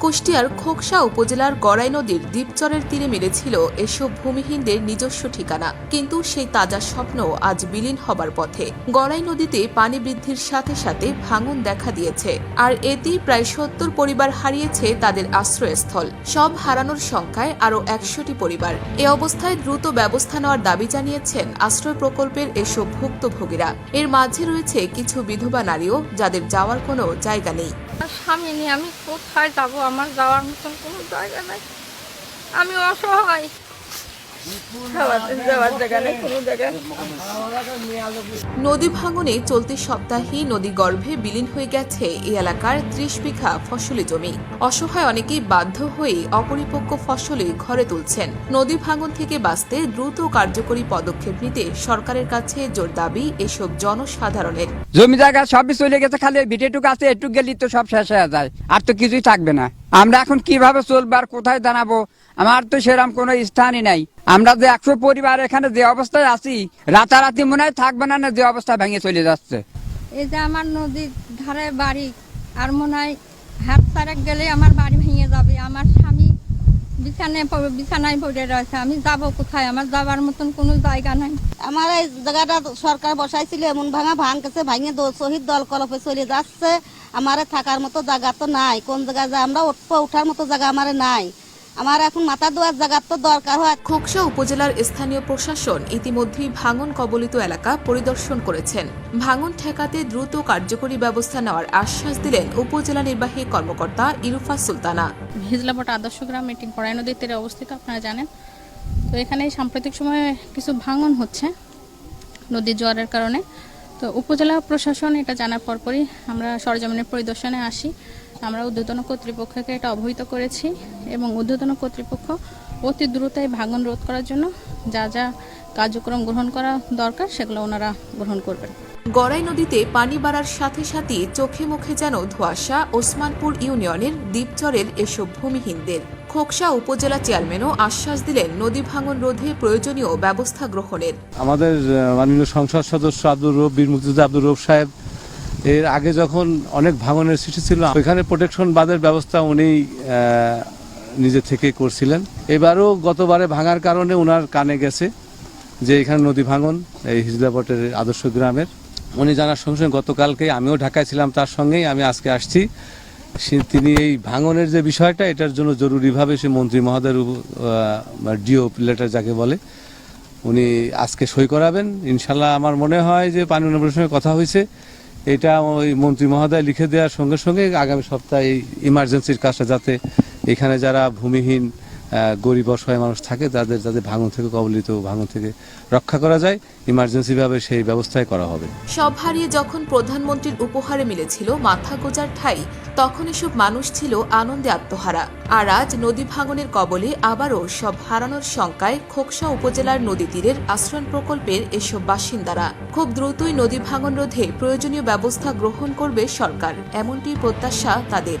কুষ্টিয়ার খোকসা উপজেলার গড়াই নদীর দ্বীপচরের তীরে মিলেছিল এসব ভূমিহীনদের নিজস্ব ঠিকানা। কিন্তু সেই তাজা স্বপ্ন আজ বিলীন হবার পথে। গড়াই নদীতে পানি বৃদ্ধির সাথে সাথে ভাঙন দেখা দিয়েছে। আর এতেই প্রায় সত্তর পরিবার হারিয়েছে তাদের আশ্রয়স্থল। সব হারানোর সংখ্যায় আরও একশোটি পরিবার। এ অবস্থায় দ্রুত ব্যবস্থা নেওয়ার দাবি জানিয়েছেন আশ্রয় প্রকল্পের এসব ভুক্তভোগীরা। এর মাঝে রয়েছে কিছু বিধবা নারীও যাদের যাওয়ার কোনো জায়গা নেই। স্বামী নিয়ে আমি কোথায় যাব? আমার যাওয়ার মতন কোনো জায়গা নাই। আমি অসহায়। নদী ভাঙনে চলতি সপ্তাহে নদী গর্ভে বিলীন হয়ে গেছে এই এলাকার ত্রিশ বিঘা ফসলি জমি। অসহায় অনেকেই বাধ্য হয়ে অপরিপক্ক ফসলে ঘরে তুলছেন। নদী ভাঙন থেকে বাঁচতে দ্রুত কার্যকরী পদক্ষেপ নিতে সরকারের কাছে জোর দাবি এসব জনসাধারণের। জমি জায়গা সবই চলে গেছে খালি ভিটেটুকু আছে একটু গেলি তো সব শেষ হয়ে যায় আর তো কিছুই থাকবে না। আমরা এখন কীভাবে চলবো আর কোথায় দাঁড়াবো? আমার তো সেরকম কোনো স্থানই নাই। আমরা যে একশো পরিবার এখানে যে অবস্থায় আছি রাতারাতি মনে হয় থাকবে না যে অবস্থা ভেঙে চলে যাচ্ছে? এই যে আমার নদীর ধারে বাড়ি আর মনে হয় হাত তারেক গেলে আমার বাড়ি ভেঙে যাবে। আমার স্বামী বিছানায় বিছানায় পড়ে রয়েছে। আমি যাব কোথায়? আমার যাবার মতন কোনো জায়গা নাই। আমার এই জায়গাটা সরকার বসাইছিল এমন ভাঙা ভাঙতেছে ভাঙে শহীদ দল কলপে চলে যাচ্ছে। আমার থাকার মতো জায়গা তো নাই। কোন জায়গায় যে আমরা উঠবো উঠার মতো জায়গা আমার নাই। আমার এখন মাথা দোয়ার জায়গা তো দরকার হয়। খোকসা উপজেলার স্থানীয় প্রশাসন ইতিমধ্যেই ভাঙন কবলিত এলাকা পরিদর্শন করেছেন। ভাঙন ঠেকাতে দ্রুত কার্যকরী ব্যবস্থা নেওয়ার আশ্বাস দিলেন উপজেলা নির্বাহী কর্মকর্তা ইরুফা সুলতানা। হিজলাপট আদর্শ গ্রাম এটি গড়াই নদীর তীরে অবস্থিত আপনারা জানেন। তো এখানে সাম্প্রতিক সময়ে কিছু ভাঙন হচ্ছে নদীর জোয়ারের কারণে। তো উপজেলা প্রশাসন এটা জানার পরপরই আমরা সরজমিনের পরিদর্শনে আসি। আমরা ঊর্ধ্বতন কর্তৃপক্ষকে এটা অবহিত করেছি এবং ঊর্ধ্বতন কর্তৃপক্ষ অতি দ্রুত এই ভাঙন রোধ করার জন্য যা যা কার্যক্রম গ্রহণ করা দরকার সেগুলো ওনারা গ্রহণ করবেন। গড়াই নদীতে পানি বাড়ার সাথে সাথে চোখে মুখে যেন ধোয়াশা ওসমানপুর ইউনিয়নের দ্বীপচরের এসব ভূমিহীনদের। খোকসা উপজেলা চেয়ারম্যানও আশ্বাস দিলেন নদী ভাঙন রোধে প্রয়োজনীয় ব্যবস্থা গ্রহণের। আমাদের মাননীয় সংসদ সদস্য আব্দুর রব বীর মুক্তিযোদ্ধা আব্দুর রব সাহেব এর আগে যখন অনেক ভাঙনের সৃষ্টি ছিল, ওইখানে প্রোটেকশন বাঁধের ব্যবস্থা উনি নিজে থেকে করছিলেন। এবারও গতবারে ভাঙার কারণে উনার কানে গেছে যে এখানে নদী ভাঙন, এই হিজলাপটের আদর্শ গ্রামের। উনি জানার সঙ্গে সঙ্গে গতকালকে আমিও ঢাকায় ছিলাম, তার সঙ্গেই আমি আজকে আসছি। তিনি এই ভাঙনের যে বিষয়টা, এটার জন্য জরুরিভাবে সে মন্ত্রী মহোদয়ের ডিও লেটার যাকে বলে, উনি আজকে সই করাবেন। ইনশাল্লাহ আমার মনে হয় যে পানি উন্নয়নের সঙ্গে কথা হয়েছে। এটা ওই মন্ত্রী মহোদয় লিখে দেওয়ার সঙ্গে সঙ্গে আগামী সপ্তাহে ইমার্জেন্সির কাজটা যাতে এখানে যারা ভূমিহীন গরিব অসহায় মানুষ থাকে তাদের যাতে ভাঙন থেকে কবলিত ভাঙন থেকে রক্ষা করা যায় ইমার্জেন্সিভাবে সেই ব্যবস্থাই করা হবে। সব হারিয়ে যখন প্রধানমন্ত্রীর উপহারে মিলেছিল মাথা গোজার ঠাই, তখন এসব মানুষ ছিল আনন্দে আত্মহারা। আর আজ নদী ভাঙনের কবলে আবারও সব হারানোর শঙ্কায় খোকসা উপজেলার নদী তীরের আশ্রয়ণ প্রকল্পের এসব বাসিন্দারা। খুব দ্রুতই নদী ভাঙন রোধে প্রয়োজনীয় ব্যবস্থা গ্রহণ করবে সরকার এমনটি প্রত্যাশা তাদের।